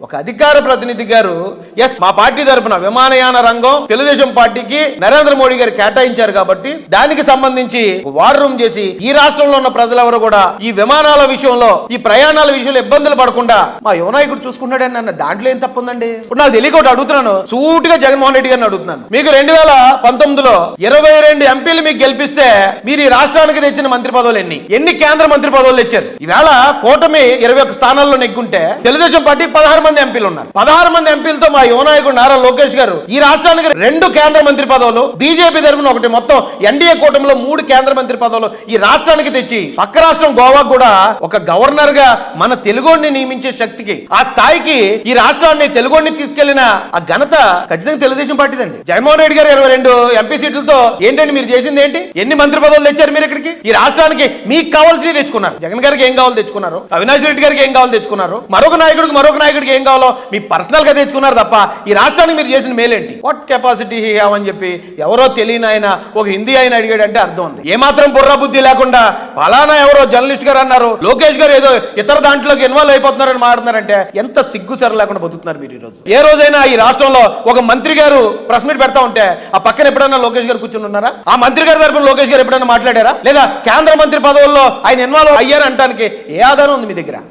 ఒక అధికార ప్రతినిధి గారు ఎస్ మా పార్టీ తరపున విమానయాన రంగం తెలుగుదేశం పార్టీకి నరేంద్ర మోడీ గారు కేటాయించారు కాబట్టి దానికి సంబంధించి వార్ రూమ్ చేసి ఈ రాష్ట్రంలో ఉన్న ప్రజలెవరు కూడా ఈ విమానాల విషయంలో ఈ ప్రయాణాల విషయంలో ఇబ్బందులు పడకుండా మా యువనాయకుడు చూసుకున్నాడని నన్ను దాంట్లో ఏం తప్పుందండి? ఇప్పుడు నాకు తెలియక అడుగుతున్నాను. సూటిగా జగన్మోహన్ రెడ్డి గారిని అడుగుతున్నాను. మీకు రెండు వేల పంతొమ్మిదిలో ఇరవై రెండు ఎంపీలు మీకు గెలిపిస్తే మీరు ఈ రాష్ట్రానికి తెచ్చిన మంత్రి పదవులు ఎన్ని? ఎన్ని కేంద్ర మంత్రి పదవులు తెచ్చారు? ఈవేళ కూటమి ఇరవై ఒక్క స్థానాల్లో నెగ్గుంటే తెలుగుదేశం పార్టీ పదహారు మంది ఎంపీలు ఉన్నారు. పదహారు మంది ఎంపీలతో మా యువనాయకుడు నారా లోకేష్ గారు ఈ రాష్ట్రానికి రెండు కేంద్ర మంత్రి పదవులు బీజేపీ తరఫున ఒకటి మొత్తం ఎన్డీఏ కూటమిలో మూడు కేంద్ర మంత్రి పదవులు ఈ రాష్ట్రానికి తెచ్చి పక్క రాష్ట్రం గోవా కూడా ఒక గవర్నర్గా మన తెలుగోడిని నియమించే శక్తికి ఆ స్థాయికి ఈ రాష్ట్రాన్ని తెలుగోడిని తీసుకెళ్ళిన ఆ ఘనత ఖచ్చితంగా తెలుగుదేశం పార్టీదండి. జగన్మోహన్ రెడ్డి గారు ఇరవై రెండు ఎంపీ సీట్లతో ఏంటండి మీరు చేసింది ఏంటి? ఎన్ని మంత్రి పదవులు తెచ్చారు మీరు ఇక్కడికి? ఈ రాష్ట్రానికి మీకు కావాల్సినవి తెచ్చుకున్నారు. జగన్ గారికి ఏం కావాలో తెచ్చుకున్నారు. అవినాష్ రెడ్డి గారికి ఏం కావాలో తెచ్చుకున్నారు. మరొక నాయకుడికి మరొక నాయకుడికి ఏం కావాలో మీ పర్సనల్గా తెచ్చుకున్నారు తప్ప ఈ రాష్ట్రానికి మీరు చేసిన మేలేంటి? వాట్ కెపాసిటీ హ్యావ్ అని చెప్పి ఎవరో తెలియని ఆయన ఒక హిందీ ఆయన అడిగాడంటే అర్థం ఉంది. ఏమాత్రం బుర్ర బుద్ధి లేకుండా ఫలానా ఎవరో జర్నలిస్ట్ గారు అన్నారు లోకేష్ గారు ఏదో ఇతర దాంట్లోకి ఇన్వాల్వ్ అయిపోతున్నారని మాట్లాడుతున్నారంటే ఎంత సిగ్గు సర లేకుండా బతుకుతున్నారు మీరు ఈ రోజు ఏ రోజైనా ఈ రాష్ట్రంలో ఒక మంత్రి గారు ప్రెస్ మీట్ పెడతా ఉంటే ఆ పక్కన ఎప్పుడైనా లోకేష్ గారు కూర్చుని ఉన్నారా? ఆ మంత్రి గారి తరపున లోకేష్ గారు ఎప్పుడైనా మాట్లాడారా? లేదా కేంద్ర మంత్రి పదవుల్లో ఆయన ఇన్వాల్వ్ అయ్యారంటానికి ఏ ఆధారం ఉంది మీ దగ్గర?